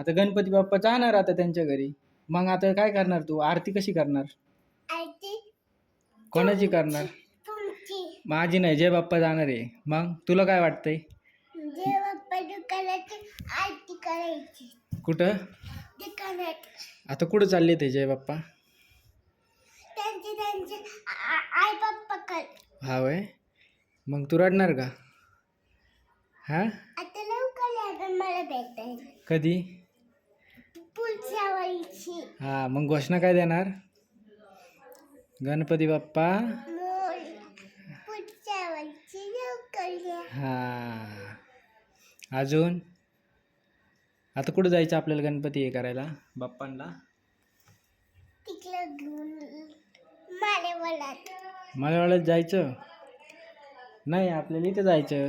आता गणपती बाप्पा जाणार आता त्यांच्या घरी. मग आता काय करणार तू? आरती कशी करणार? आरती कोणाची करणार? तुमची. माझी नाही जय बाप्पा जाणार आहे. मग तुला काय वाटतंय? आरती करायची. कुठं? दुकानात. आता कुठं चालले ते जय बाप्पा? त्यांचे त्यांचे आ- आई कर. हा वय? मग तू रडणार का? हा? आता लवकर लागेल मला भेटायला कधी? पुढच्या हा मग घोषणा काय देणार? गणपती बाप्पा. मोर पुढच्या वर्षी लवकर या. हा. अजून? आता कुठं जायचं आपल्याला गणपती हे करायला? बाप्पांना तिकडं घेऊन मालेवलात मलावाड्यात जायचं? नाही आपल्याला इथं जायचं.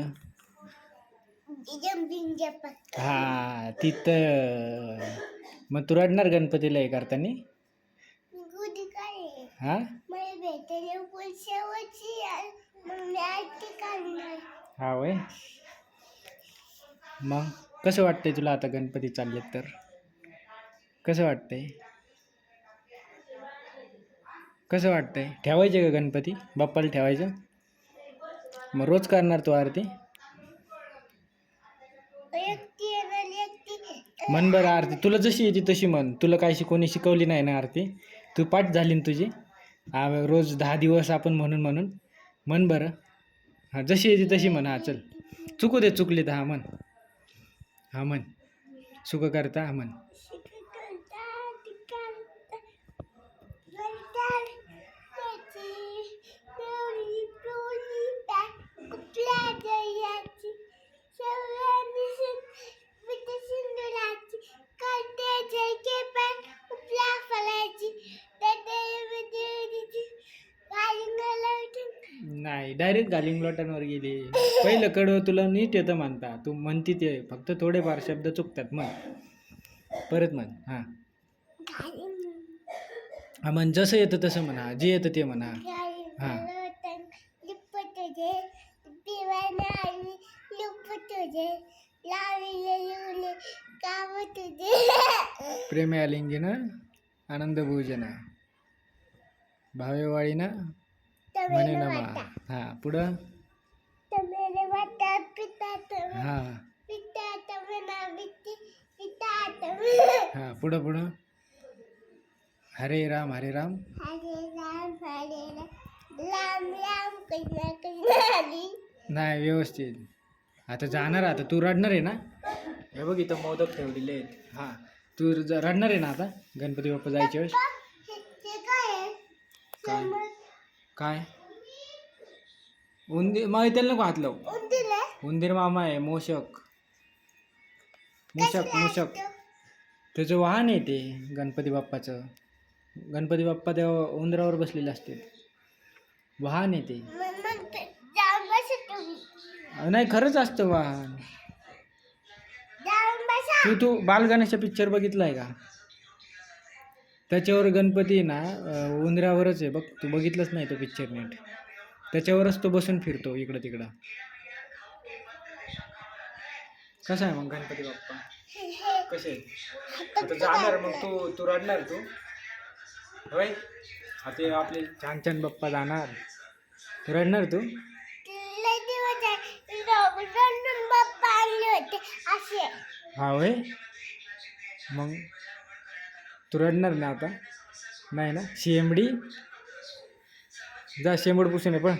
हा तिथं. मग तू रडणार गणपतीला हे करताना हा? मला. मग मी आरती करणार. हा वय मग कसं वाटतंय तुला आता गणपती चाललेत तर? कसं वाटतंय? कसं वाटतंय? ठेवायचे का गणपती? बाप्पाला ठेवायचं? मग रोज करणार तू आरती? म्हण बरं आरती. तुला जशी येते तशी म्हण. तुला काय शिकवणी शिकवली नाही ना आरती. तू पाठ झाली ना तुझी. रोज दहा दिवस आपण म्हणून म्हणून. म्हण बरं. हां जशी येते तशी म्हण. हा चल. चुकू दे चुकली तर हा म्हण. हा म्हण. सुख करता हा म्हण. नाही डायरेक्ट गालिंग लोटांवर गेली. पहिलं कडवं तुला नीट येतं म्हणता. तू म्हणती ते फक्त थोडेफार शब्द चुकतात मग परत म्हण हां. हा म्हण जसं येतं तसं म्हणा जे येतं ते म्हणा. हां. लिपत ना दिवाने आनंद भोजन भावेवाळीनं म्हणे नमा हां पुढं? हां. हां पुढं पुढं? हरे राम हरे राम. हरे राम हरे राम. राम राम कृष्ण कृष्ण हरी. नाही व्यवस्थित. आता जाणार आता. तू रडणार आहे ना? हे बघ इथं मोदक ठेवलेले आहेत. हां. तू रडणार आहे ना आता? गणपती बाप्पा जायच्या वेळेस? काय काय? उंदीर मग त्याला नको हात लावू. उंदीर मामा आहे मोशक. मूषक मूषक त्याचं वाहन आहे ते गणपती बाप्पाचं. गणपती बाप्पा त्या उंदरावर बसलेले असते वाहन आहे ते. नाही खरंच असतं वाहन. तू तू बालगणेशचा पिक्चर बघितला आहे का? त्याच्यावर गणपती आहे ना उंदरावरच आहे बघ तू बघितलंच नाही तो पिक्चर नीट. त्याच्यावरच तो बसून फिरतो इकडं तिकडं. कसा आहे मग गणपती बाप्पा? कसे आता जाणार मग तू तू रडणार तू? होय? आता आपले छान छान बाप्पा जाणार. तू? रडणार तू हा होय? मग? तू रडणार ना आता. नाही ना? शेंबडी जा शेंबड पुसून ये पण